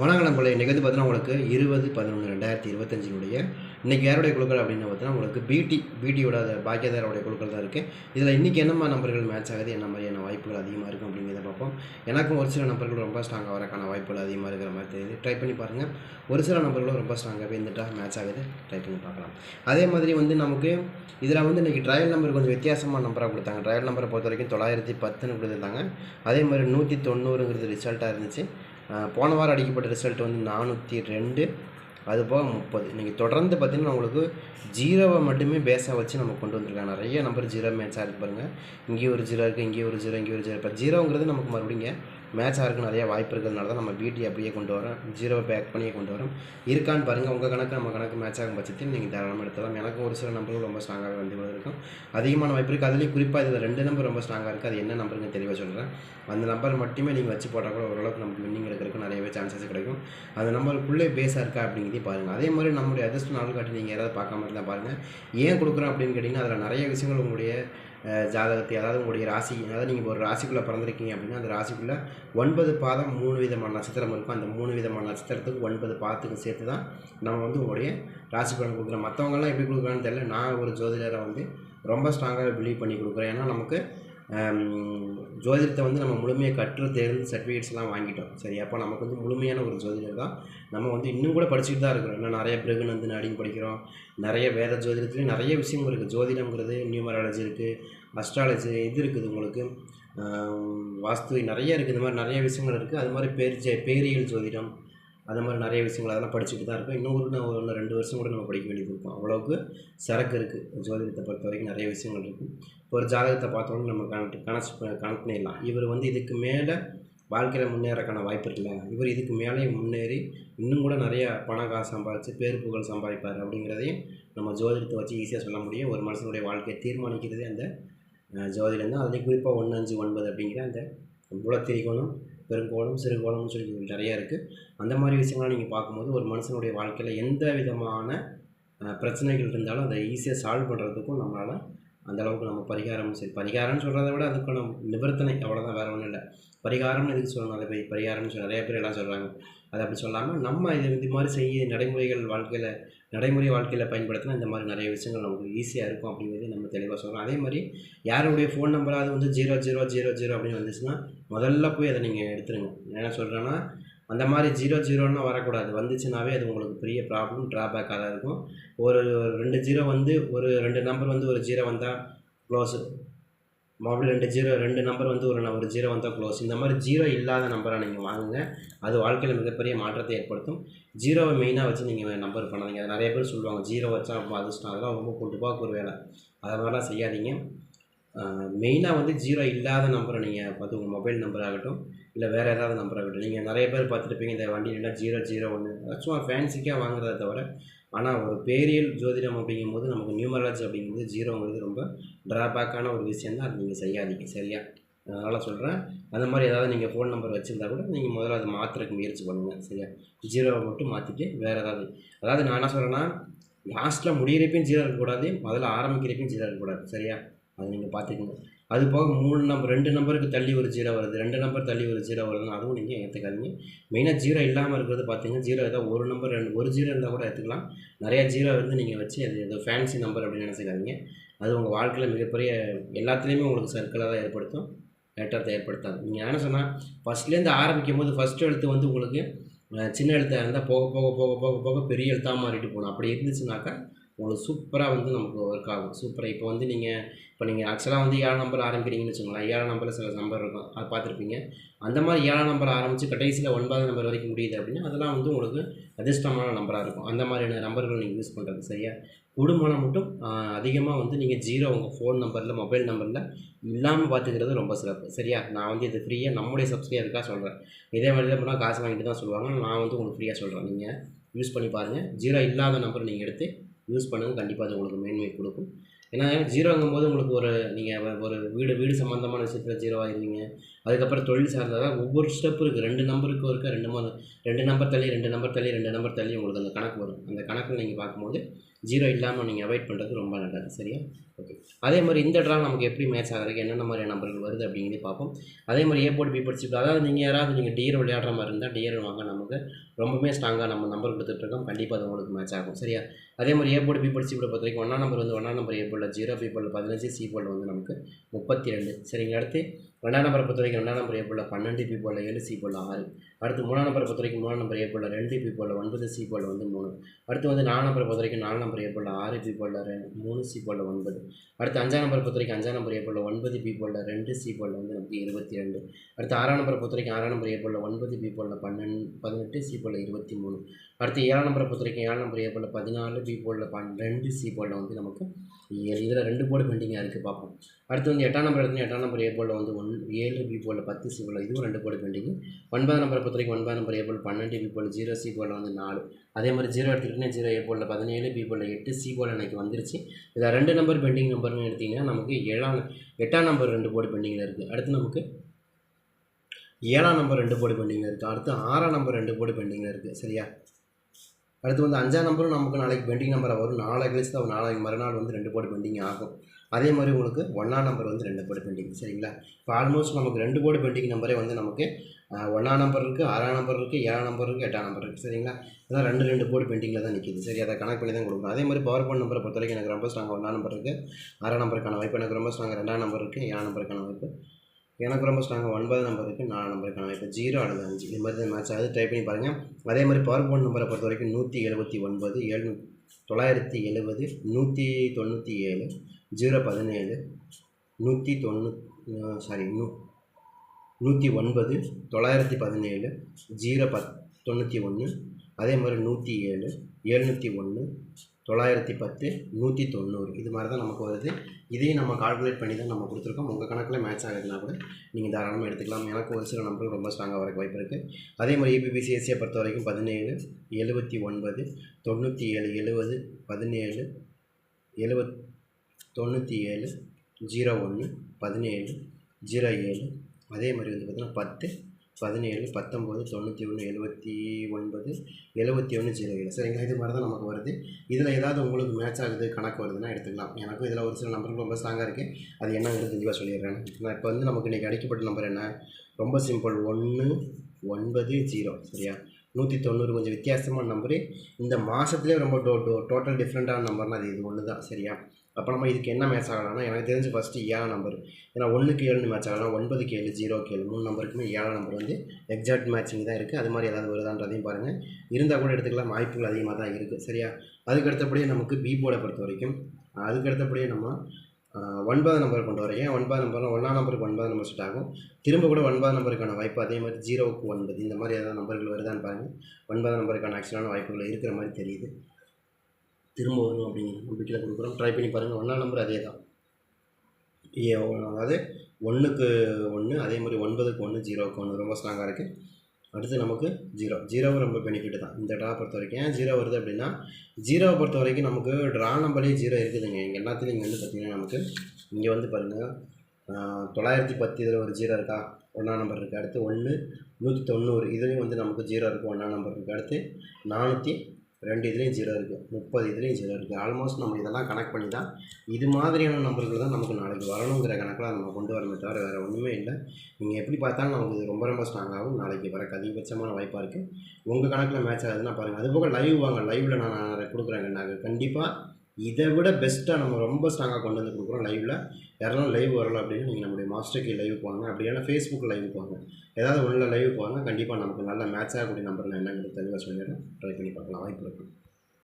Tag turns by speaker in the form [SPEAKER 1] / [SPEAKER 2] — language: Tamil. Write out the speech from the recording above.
[SPEAKER 1] வணக்கம் நிகழ்ந்து இன்றைக்கி பார்த்தீங்கன்னா உங்களுக்கு இருபது பதினொன்று ரெண்டாயிரத்தி இருபத்தஞ்சினுடைய இன்றைக்கி யாருடைய குழுக்கள் அப்படின்னு பார்த்தீங்கன்னா உங்களுக்கு பிடி பிடியோட பாக்கியதாரோடைய குழுக்கள் தான் இருக்குது இதில் இன்றைக்கி என்னம்மா நம்பர்கள் மேட்ச் ஆகுது? என்ன மாதிரியான வாய்ப்புகள் அதிகமாக இருக்கும் அப்படிங்கிறத பார்ப்போம். எனக்கும் ஒரு சில நம்பர்கள் ரொம்ப ஸ்ட்ராங்காக வரக்கான வாய்ப்புகள் அதிகமாக இருக்கிற மாதிரி தெரியுது. ட்ரை பண்ணி பாருங்கள் ஒரு சில நம்பர்களும் ரொம்ப ஸ்ட்ராங்காகவே இருந்துட்டா மேட்ச் ஆகுது. ட்ரை பண்ணி பார்க்கலாம். அதே மாதிரி வந்து நமக்கு இதில் வந்து இன்றைக்கி ட்ரையல் நம்பர் கொஞ்சம் வித்தியாசமான நம்பராக கொடுத்தாங்க. ட்ரையல் நம்பரை பொறுத்த வரைக்கும் தொள்ளாயிரத்தி பத்துன்னு கொடுத்துருந்தாங்க. அதே மாதிரி நூற்றி தொண்ணூறுங்கிறது ரிசல்ட்டாக இருந்துச்சு. போன வாரம் அடிக்கப்பட்ட ரிசல்ட் வந்து நானூற்றி ரெண்டு. அது போக முப்பது. நீங்கள் தொடர்ந்து பார்த்தீங்கன்னா உங்களுக்கு ஜீரோவை மட்டுமே பேஸாக வச்சு நம்ம கொண்டு வந்திருக்காங்க. நிறைய நம்பர் ஜீரோ மேட்ச் இருக்குது பாருங்கள் இங்கேயும் ஒரு ஜீரோ இருக்குது இங்கேயும் ஒரு ஜீரோ இங்கேயும் ஒரு ஜீரோ. இப்போ ஜீரோங்கிறது நமக்கு மறுபடியும் மேட்ச் ஆகிறதுக்கு நிறைய வாய்ப்பு இருக்கிறதுனால தான் நம்ம பிடி அப்படியே கொண்டு வரோம். ஜீரோவை பேக் பண்ணியே கொண்டு வரோம். இருக்கான்னு பாருங்கள் உங்கள் கணக்கு நம்ம கணக்கு மேட்ச் ஆகும் பட்சத்தில் நீங்கள் தாராளமாக எடுத்துக்கலாம். எனக்கு ஒரு சில நம்பர்கள் ரொம்ப ஸ்ட்ராங்காக வந்து இருக்கும். அதிகமான வாய்ப்பு இருக்குது அதுலேயும் குறிப்பாக இதில் ரெண்டு நம்பர் ரொம்ப ஸ்ட்ராங்காக இருக்குது அது என்ன நம்பருங்க தெளிவாக சொல்கிறேன் அந்த நம்பர் மட்டுமே நீங்கள் வச்சு போட்டால் கூட ஓரளவுக்கு நமக்கு வின்னிங் எடுக்கிறதுக்கு நிறையவே சான்சஸ் கிடைக்கும். அந்த நம்பருக்குள்ளே பேஸாக இருக்கா அப்படிங்கிறதே பாருங்கள் அதே மாதிரி நம்மளுடைய அதிர்ஷ்ட நாள் காட்டி நீங்கள் யாராவது பார்க்காம இருந்தால் பாருங்கள் ஏன் கொடுக்குறோம் அப்படின்னு கேட்டிங்கன்னா அதில் நிறைய விஷயங்கள் உங்களுடைய ஜாதகத்தை அதாவது உங்களுடைய ராசி அதாவது நீங்கள் ஒரு ராசிக்குள்ளே பிறந்திருக்கீங்க அப்படின்னா அந்த ராசிக்குள்ளே ஒன்பது பாதம் மூணு விதமான நட்சத்திரம் இருக்கும். அந்த மூணு விதமான நட்சத்திரத்துக்கு ஒன்பது பாதத்துக்கும் சேர்த்து தான் நம்ம வந்து உங்களுடைய ராசி பலன் கொடுக்குறோம். மற்றவங்கெல்லாம் எப்படி கொடுக்குறான்னு தெரியல. நான் ஒரு ஜோதிடரை வந்து ரொம்ப ஸ்ட்ராங்காக பிலீவ் பண்ணி கொடுக்குறேன். ஏன்னா நமக்கு ஜோதிடத்தை வந்து நம்ம முழுமையாக கற்று தேர்ந்து சர்டிஃபிகேட்ஸ்லாம் வாங்கிட்டோம். சரி அப்போ நமக்கு வந்து முழுமையான ஒரு ஜோதிடர் தான். நம்ம வந்து இன்னும் கூட படிச்சுட்டு தான் இருக்கிறோம். இன்னும் நிறைய பிறகுநந்து நாடியும் படிக்கிறோம். நிறைய வேத ஜோதிடத்துலேயும் நிறைய விஷயங்கள் இருக்குது ஜோதிடங்கிறது நியூமராலஜி இருக்குது அஸ்ட்ராலஜி இது இருக்குது உங்களுக்கு. வாஸ்து நிறைய இருக்குது இந்த மாதிரி நிறைய விஷயங்கள் இருக்குது அது மாதிரி பேர் ஜெ பேரியல் ஜோதிடம் அந்த மாதிரி நிறைய விஷயங்கள் அதெல்லாம் படிச்சுட்டு தான் இருக்கும். இன்னும் ஒரு இன்னும் ரெண்டு வருஷம் கூட நம்ம படிக்க வேண்டியது இருக்கும். அவ்வளோவுக்கு சரக்கு இருக்குது ஜோதிடத்தை பொறுத்த வரைக்கும் நிறைய விஷயங்கள் இருக்கும் இப்போ ஒரு ஜாதகத்தை பார்த்தோம்னா நம்ம கணக்கு கனெக்ட் கனெக்ட் பண்ணிடலாம். இவர் வந்து இதுக்கு மேலே வாழ்க்கையில் முன்னேறக்கான வாய்ப்பு இருக்குல்ல? இவர் இதுக்கு மேலே முன்னேறி இன்னும் கூட நிறைய பணம் காசு சம்பாதிச்சு பேர் புகழ் சம்பாதிப்பார் அப்படிங்கிறதையும் நம்ம ஜோதிடத்தை வச்சு ஈஸியாக சொல்ல முடியும். ஒரு மனுஷனுடைய வாழ்க்கையை தீர்மானிக்கிறதே அந்த ஜோதிடம் தான். அதுலேயும் குறிப்பாக ஒன்று அஞ்சு ஒன்பது அப்படிங்கிற அந்த புலத்திரிகோணம் பெருங்கோணம் சிறுகோணம்னு சொல்லி நிறையா இருக்குது அந்த மாதிரி விஷயங்கள்லாம் நீங்கள் பார்க்கும்போது ஒரு மனுஷனுடைய வாழ்க்கையில் எந்த விதமான பிரச்சனைகள் இருந்தாலும் அதை ஈஸியாக சால்வ் பண்ணுறதுக்கும் நம்மளால் அந்தளவுக்கு நம்ம பரிகாரம் சரி பரிகாரம்னு சொல்கிறத விட அதுக்கான நிவர்த்தனை அவ்வளோதான் வேறு ஒன்றும் இல்லை. பரிகாரம்னு எதுக்கு சொல்லணும்? அதை போய் பரிகாரம்னு சொல்லி நிறைய பேர் எல்லாம் சொல்கிறாங்க அதை அப்படி சொல்லாமல் நம்ம இது இது மாதிரி செய்ய நடைமுறைகள் வாழ்க்கையில் நடைமுறை வாழ்க்கையில் பயன்படுத்தினா இந்த மாதிரி நிறைய விஷயங்கள் நமக்கு ஈஸியாக இருக்கும் அப்படிங்கிறது நம்ம தெளிவாக சொல்கிறோம் அதே மாதிரி யாருடைய ஃபோன் நம்பராவது வந்து ஜீரோ ஜீரோ ஜீரோ ஜீரோ அப்படின்னு வந்துச்சுன்னா முதல்ல போய் அதை நீங்கள் எடுத்துருங்க. என்ன சொல்கிறேன்னா அந்த மாதிரி ஜீரோ ஜீரோன்னு வரக்கூடாது. வந்துச்சுனாவே அது உங்களுக்கு பெரிய ப்ராப்ளம் ட்ராபேக்காக தான் இருக்கும். ஒரு ரெண்டு ஜீரோ வந்து ஒரு ரெண்டு நம்பர் வந்து ஒரு ஜீரோ வந்தால் க்ளோஸு மறுபடியும் ரெண்டு ஜீரோ ரெண்டு நம்பர் வந்து ஒரு ஒரு ஜீரோ வந்தால் க்ளோஸ் இந்த மாதிரி ஜீரோ இல்லாத நம்பராக நீங்கள் வாங்குங்க. அது வாழ்க்கையில் மிகப்பெரிய மாற்றத்தை ஏற்படுத்தும். ஜீரோவை மெயினாக வச்சு நீங்கள் நம்பர் பண்ணாதீங்க. அது நிறைய பேர் சொல்லுவாங்க ஜீரோ வச்சா ரொம்ப அதிர்ஷ்டம். அதெல்லாம் ரொம்ப கொண்டு போக ஒரு வேலை. அதை மாதிரிலாம் செய்யாதீங்க. மெயினாக வந்து ஜீரோ இல்லாத நம்பரை நீங்கள் பார்த்து உங்கள் மொபைல் நம்பர் ஆகட்டும் இல்லை வேறு ஏதாவது நம்பர் ஆகட்டும். நீங்கள் நிறைய பேர் பார்த்துருப்பீங்க இந்த வண்டியிலாம் ஜீரோ ஜீரோ ஒன்று சும்மா ஃபேன்சிக்காக வாங்குறத தவிர ஆனால் ஒரு பேரியல் ஜோதிடம் அப்படிங்கும்போது நமக்கு நியூமராலஜி அப்படிங்கும்போது ஜீரோங்கிறது ரொம்ப ட்ராபேக்கான ஒரு விஷயம் தான் அது நீங்கள் செய்யாதீங்க. சரியா? அதனால் சொல்கிறேன் அந்த மாதிரி ஏதாவது நீங்கள் ஃபோன் நம்பர் வச்சுருந்தா கூட நீங்கள் முதல்ல அதை மாற்றுறதுக்கு முயற்சி பண்ணுங்கள் சரியா? ஜீரோவை மட்டும் மாற்றிட்டு வேறு ஏதாவது. அதாவது நான் என்ன சொல்கிறேன்னா லாஸ்ட்டில் முடியிறப்பையும் ஜீரோ இருக்கக்கூடாது முதல்ல ஆரம்பிக்கிறப்பையும் ஜீரோ இருக்கக்கூடாது. சரியா? அதை நீங்கள் பார்த்துக்கோங்க அது போக மூணு நம்பர் ரெண்டு நம்பருக்கு தள்ளி ஒரு ஜீரோ வருது. ரெண்டு நம்பர் தள்ளி ஒரு ஜீரோ வருதுன்னு அதுவும் நீங்கள் ஏற்றுக்காதீங்க மெயினாக ஜீரோ இல்லாமல் இருக்கிறது பார்த்தீங்கன்னா ஜீரோ ஏதாவது ஒரு நம்பர் ரெண்டு ஒரு ஜீரோ இருந்தால் கூட எடுத்துக்கலாம் நிறையா ஜீரோ வந்து நீங்கள் வச்சு அது ஏதோ ஃபேன்சி நம்பர் அப்படின்னு நினச்சிக்காதீங்க. அது உங்கள் வாழ்க்கையில் மிகப்பெரிய எல்லாத்துலேயுமே உங்களுக்கு சர்க்கிளாக தான் ஏற்படுத்தும். ஏற்றத்தை ஏற்படுத்தாது. நீங்கள் என்ன சொன்னால் ஃபஸ்ட்லேருந்து ஆரம்பிக்கும் போது ஃபஸ்ட்டு எழுத்து வந்து உங்களுக்கு சின்ன எழுத்தாக இருந்தால் போக போக போக போக போக பெரிய எழுத்தாக மாறிட்டு போகணும். அப்படி இருந்துச்சுனாக்கா உங்களுக்கு சூப்பராக வந்து நமக்கு ஒர்க் ஆகும். சூப்பராக இப்போ வந்து நீங்கள் இப்போ நீங்கள் ஆக்சுவலாக வந்து ஏழாம் நம்பர் ஆரம்பிக்கிறீங்கன்னு வச்சுக்கோங்களேன். ஏழாம் நம்பரில் சில நம்பர் இருக்கும். அது பார்த்துருப்பீங்க. அந்த மாதிரி ஏழாம் நம்பர் ஆரம்பித்து கடைசியில் ஒன்பதாம் நம்பர் வரைக்கும் முடியுது அப்படின்னா அதெல்லாம் வந்து உங்களுக்கு அதிர்ஷ்டமான நம்பராக இருக்கும். அந்த மாதிரியான நம்பர்கள் நீங்கள் யூஸ் பண்ணுறது சரியா? குடும்பம் மட்டும் அதிகமாக வந்து நீங்கள் ஜீரோ உங்கள் ஃபோன் நம்பரில் மொபைல் நம்பரில் இல்லாமல் பார்த்துக்கிறது ரொம்ப சிறப்பு. சரியா? நான் வந்து இது ஃப்ரீயாக நம்முடைய சப்ஸ்கிரைபருக்காக சொல்கிறேன் இதே வழியில் போனால் காசு வாங்கிட்டு தான் சொல்லுவாங்க. நான் வந்து உங்களுக்கு ஃப்ரீயாக சொல்கிறேன் நீங்கள் யூஸ் பண்ணி பாருங்கள் ஜீரோ இல்லாத நம்பர் நீங்கள் எடுத்து யூஸ் பண்ணுங்கள் கண்டிப்பாக அது உங்களுக்கு மேன்மை கொடுக்கும். ஏன்னா ஜீரோங்கும் போது உங்களுக்கு ஒரு நீங்கள் ஒரு வீடு வீடு சம்மந்தமான விஷயத்தில் ஜீரோ ஆயிருவீங்க. அதுக்கப்புறம் தொழில் சார்ந்ததாக ஒவ்வொரு ஸ்டெப் இருக்குது ரெண்டு நம்பருக்கு இருக்க ரெண்டு மூணு ரெண்டு நம்பர் தள்ளி ரெண்டு நம்பர் தள்ளி ரெண்டு நம்பர் தள்ளி உங்களுக்கு அந்த கணக்கு வரும். அந்த கணக்கில் நீங்கள் பார்க்கும்போது ஜீரோ இல்லாமல் நீங்கள் அவாய்ட் பண்ணுறது ரொம்ப நல்லது. சரியா? ஓகே அதே மாதிரி இந்த ட்ரா நமக்கு எப்படி மேட்ச் ஆகிறதுக்கு என்னென்ன மாதிரியான நம்பர்கள் வருது அப்படிங்கிறத பார்ப்போம். அதே மாதிரி ஏ போர்டு பி போர்டு அதாவது நீங்கள் யாராவது நீங்கள் டியர் விளையாடுற மாதிரி இருந்தால் டியர் வாங்க. நமக்கு ரொம்பவே ஸ்ட்ராங்காக நம்ம நம்பர் கொடுத்துட்ருக்கோம் கண்டிப்பாக அது உங்களுக்கு மேட்ச் ஆகும். சரியா? அதே மாதிரி A board B board C பொறுத்த வரைக்கும் ஒன்றா நம்பர் வந்து ஒன்றா நம்பர் ஏ போர்டில் ஜீரோ பி போர்டில் பதினஞ்சு சி போர்டில் வந்து நமக்கு முப்பத்தி ரெண்டு. சரிங்க அடுத்து ரெண்டாம் நம்பரை பொறுத்த வரைக்கும் ரெண்டாம் நம்பர் ஏ பன்னெண்டு பி போல் ஏழு சி போல் ஆறு. அடுத்து மூணாம் நம்பரை பொறுத்த வரைக்கும் மூணாம் நம்பர் ஏ ரெண்டு பி போல் ஒன்பது சி போல் வந்து மூணு. அடுத்து வந்து நாலு நம்பரை பொறுத்த வரைக்கும் நாலு நம்பர் ஏ ஆறு பி போல் ரெண்டு மூணு சி போல் ஒன்பது. அடுத்து அஞ்சாம் நம்பரை பொறுத்த வரைக்கும் அஞ்சாம் நம்பர் ஏ ஒன்பது பி போல் ரெண்டு சி போல் வந்து நமக்கு இருபத்தி ரெண்டு. அடுத்து ஆறாம் நம்பரை பொறுத்த வரைக்கும் ஆறாம் நம்பர் ஏ ஒன்பது பி போல் பன்னெண்டு பதினெட்டு சி போல் இருபத்தி மூணு. அடுத்து ஏழாம் நம்பரை பொறுத்த வரைக்கும் ஏழாம் நம்பர் ஏ போர்டில் பதினாலு பி போர்டில் பன்னெண்டு சி போர்டில் வந்து நமக்கு இதில் ரெண்டு போர்டு பெண்டிங்காக இருக்குது பார்ப்போம் அடுத்து வந்து எட்டாம் நம்பர் எடுத்து எட்டாம் நம்பர் ஏ போர்டில் வந்து ஒன் ஏழு பி போர்டில் பத்து சி போர்டில் இதுவும் ரெண்டு போர்டு பெண்டிங் ஒன்பதாம் நம்பரை பொறுத்த வரைக்கும் ஒன்பதாம் நம்பர் ஏ போர்டில் பன்னெண்டு பி போர்டில் ஜீரோ சி போர்டில் வந்து நாலு அதே மாதிரி ஜீரோ எடுத்துக்கிட்டீங்கன்னா ஜீரோ ஏ போர்டில் பதினேழு பி போர்டில் எட்டு சி போர்டில் எனக்கு வந்துருச்சு இதில் ரெண்டு நம்பர் பெண்டிங் நம்பர்னு எடுத்திங்கன்னா நமக்கு ஏழாம் எட்டாம் நம்பர் ரெண்டு போர்டு பெண்டிங்கில் இருக்குது அடுத்து நமக்கு ஏழாம் நம்பர் ரெண்டு போர்டு பெண்டிங்கில் இருக்குது அடுத்து ஆறாம் நம்பர் ரெண்டு போர்டு பெண்டிங்கில் இருக்குது சரியா அடுத்து வந்து அஞ்சாம் நம்பரும் நமக்கு நாளைக்கு பெண்டிங் நம்பரை வரும். நாளை கழிச்சு தான் நாளைக்கு மறுநாள் வந்து ரெண்டு போர்டு பெண்டிங் ஆகும். அதே மாதிரி உங்களுக்கு ஒன்றாம் நம்பர் வந்து ரெண்டு போர்டு பெண்டிங் சரிங்களா? இப்போ ஆல்மோஸ்ட் நமக்கு ரெண்டு போர்டு பெண்டிங் நம்பரே வந்து நமக்கு ஒன்றாம் நம்பர் இருக்குது ஆறாம் நம்பர் இருக்குது ஏழாம் நம்பர் இருக்குது எட்டாம் நம்பர் இருக்குது சரிங்களா? அதான் ரெண்டு ரெண்டு போர்டு பெண்டிங்கில் தான் நிற்கிது சரி அதை கணக்கு பண்ணி தான் கொடுக்கணும். அதே மாதிரி பவர் பாயிண்ட் நம்பரை பொறுத்த வரைக்கும் எனக்கு ரொம்ப ஸ்ட்ராங் ஒன்றாம் நம்பர் இருக்குது ஆறாம் நம்பருக்கான வாய்ப்பு எனக்கு ரொம்ப ஸ்ட்ராங் ரெண்டாம் நம்பர் இருக்குது ஏழாம் நம்பருக்கான வாய்ப்பு எனக்கு ரொம்ப ஸ்ட்ராங்காக ஒன்பது நம்பர் இருக்குது நாலு நம்பருக்கான இப்போ ஜீரோ அல்லது அஞ்சு இது மாதிரி மேட்ச் ஆகுது. ட்ரை பண்ணி பாருங்கள் அதே மாதிரி பவர் போன் நம்பரை பொறுத்த வரைக்கும் நூற்றி எழுபத்தி ஒன்பது எழுநூ தொள்ளாயிரத்தி எழுபது நூற்றி தொண்ணூற்றி ஏழு ஜீரோ பதினேழு நூற்றி தொண்ணூ சாரி நூ நூற்றி ஒன்பது தொள்ளாயிரத்தி பதினேழு ஜீரோ பத் தொண்ணூற்றி ஒன்று அதே மாதிரி நூற்றி ஏழு எழுநூற்றி ஒன்று தொள்ளாயிரத்தி பத்து நூற்றி தொண்ணூறு. இது மாதிரி தான் நமக்கு வருது. இதையும் நம்ம கால்குலேட் பண்ணி தான் நம்ம கொடுத்துருக்கோம். உங்கள் கணக்கில் மேட்ச் ஆகுதுன்னா கூட நீங்கள் தாராளமாக எடுத்துக்கலாம். எனக்கு ஒரு சில நம்பர்கள் ரொம்ப ஸ்ட்ராங்காக வரக்கு வாய்ப்பு இருக்குது அதே மாதிரி ஏபிபிசிஎஸ்சியை பொறுத்த வரைக்கும் பதினேழு எழுபத்தி ஒன்பது தொண்ணூற்றி ஏழு எழுபது பதினேழு எழுபத் தொண்ணூற்றி ஏழு ஜீரோ ஒன்று பதினேழு ஜீரோ ஏழு. அதே மாதிரி வந்து பார்த்திங்கன்னா பத்து பதினேழு பத்தொம்போது தொண்ணூற்றி ஒன்று எழுபத்தி ஒன்பது எழுபத்தி ஒன்று ஜீரோ ஏழு. சரிங்களா இது மாதிரி தான் நமக்கு வருது. இதில் ஏதாவது உங்களுக்கு மேட்ச் ஆகுது கணக்கு வருதுன்னா எடுத்துக்கலாம். எனக்கும் இதில் ஒரு சில நம்பர்கள் ரொம்ப ஸ்ட்ராங்காக இருக்குது அது என்னங்கிறது தெளிவாக சொல்லிடுறேன். நான் இப்போ வந்து நமக்கு இன்றைக்கி அடிக்கப்பட்ட நம்பர் என்ன? ரொம்ப சிம்பிள் ஒன்று ஒன்பது ஜீரோ. சரியா? நூற்றி தொண்ணூறு கொஞ்சம் வித்தியாசமான நம்பரு இந்த மாதத்துலேயே ரொம்ப டோ டோ டோட்டல் டிஃப்ரெண்ட்டான நம்பர்னால் அது இது ஒன்று தான் சரியா? அப்போ நம்ம இதுக்கு என்ன மேட்ச் ஆகலாம்னா எனக்கு தெரிஞ்சு ஃபஸ்ட்டு ஏழாம் நம்பர் ஏன்னா ஒன்றுக்கு ஏழு மேட்ச் ஆகலாம். ஒன்பதுக்கு ஏழு ஜீரோக்கு ஏழு மூணு நம்பருக்குமே ஏழாம் நம்பர் வந்து எக்ஸாக்ட் மேட்சிங் தான் இருக்குது அது மாதிரி ஏதாவது வருதான்றதையும் பாருங்கள் இருந்தால் கூட எடுத்துக்கலாம். வாய்ப்புகள் அதிகமாக தான் இருக்குது சரியா? அதுக்கு அடுத்தபடியே நமக்கு பி போர்டை பொறுத்த வரைக்கும் அதுக்கு அடுத்தபடியே நம்ம ஒன்பது நம்பர் கொண்டு வரேன் ஏன் ஒன்பது நம்பர் ஒன்றாம் நம்பருக்கு ஒன்பது நம்பர் செட் ஆகும். திரும்ப கூட ஒன்பது நம்பருக்கான வாய்ப்பு அதே மாதிரி ஜீரோவுக்கு ஒன்பது. இந்த மாதிரி ஏதாவது நம்பர்கள் வருதான்னு பாருங்கள் ஒன்பது நம்பருக்கான ஆக்சுவலான வாய்ப்புகள் இருக்கிற மாதிரி தெரியுது. திரும்ப வரும் அப்படிங்கிற நம்பிக்கையில் கொடுக்குறோம். ட்ரை பண்ணி பாருங்கள் ஒன்றாம் நம்பர் அதே தான். ஏ அதாவது ஒன்றுக்கு ஒன்று அதே மாதிரி ஒன்பதுக்கு ஒன்று ஜீரோவுக்கு ஒன்று ரொம்ப ஸ்ட்ராங்காக இருக்குது அடுத்து நமக்கு ஜீரோ. ஜீரோவும் ரொம்ப பெனிஃபிட் தான். இந்த ட்ரா பொறுத்த வரைக்கும். ஏன் ஜீரோ வருது அப்படின்னா ஜீரோவை பொறுத்த வரைக்கும் நமக்கு ட்ரா நம்பர்லேயே ஜீரோ இருக்குதுங்க. இங்கே எல்லாத்துலேயும் இங்கே வந்து பார்த்திங்கன்னா நமக்கு இங்கே வந்து பாருங்கள் தொள்ளாயிரத்தி பத்து இதில் ஒரு ஜீரோ இருக்கா? ஒன்றாம் நம்பர் இருக்குது அடுத்து ஒன்று நூற்றி தொண்ணூறு இதுலேயும் வந்து நமக்கு ஜீரோ இருக்குது ஒன்றாம் நம்பர் இருக்குது அடுத்து நானூற்றி ரெண்டு இதுலேயும் ஜீரோ இருக்குது முப்பது இதுலேயும் ஜீரோ இருக்குது ஆல்மோஸ்ட் நம்ம இதெல்லாம் கனெக்ட் பண்ணி தான் இது மாதிரியான நம்பர்கள் தான் நமக்கு நாளைக்கு வரணுங்கிற கணக்கில் நம்ம கொண்டு வரமே தவிர வேறு ஒன்றுமே இல்லை. நீங்கள் எப்படி பார்த்தாலும் நமக்கு இது ரொம்ப ரொம்ப ஸ்ட்ராங்காகவும் நாளைக்கு வரக்கு அதிகபட்சமான வாய்ப்பாக இருக்குது உங்கள் கணக்கில் மேட்ச் ஆகுதுன்னா பாருங்கள் அதுபோக லைவ் வாங்க. லைவில் நான் கொடுக்குறேங்க நாங்கள் கண்டிப்பாக இதை விட பெஸ்ட்டாக நம்ம ரொம்ப ஸ்ட்ராங்காக கொண்டு வந்து கொடுக்குறோம் லைவில் யாரெல்லாம் லைவ் வரலாம் அப்படின்னு நீங்கள் நம்முடைய மாஸ்டருக்கு லைவ் போவாங்க அப்படி ஃபேஸ்புக் லைவ் போவாங்க ஏதாவது ஒன்றில் லைவ் போவாங்க கண்டிப்பாக நமக்கு நல்ல மேட்ச் ஆகக்கூடிய நம்பரில் என்னங்கிறது தெளிவாக சொல்லிடுறோம் ட்ரை பண்ணி பார்க்கலாம். வாய்ப்பு இருக்குது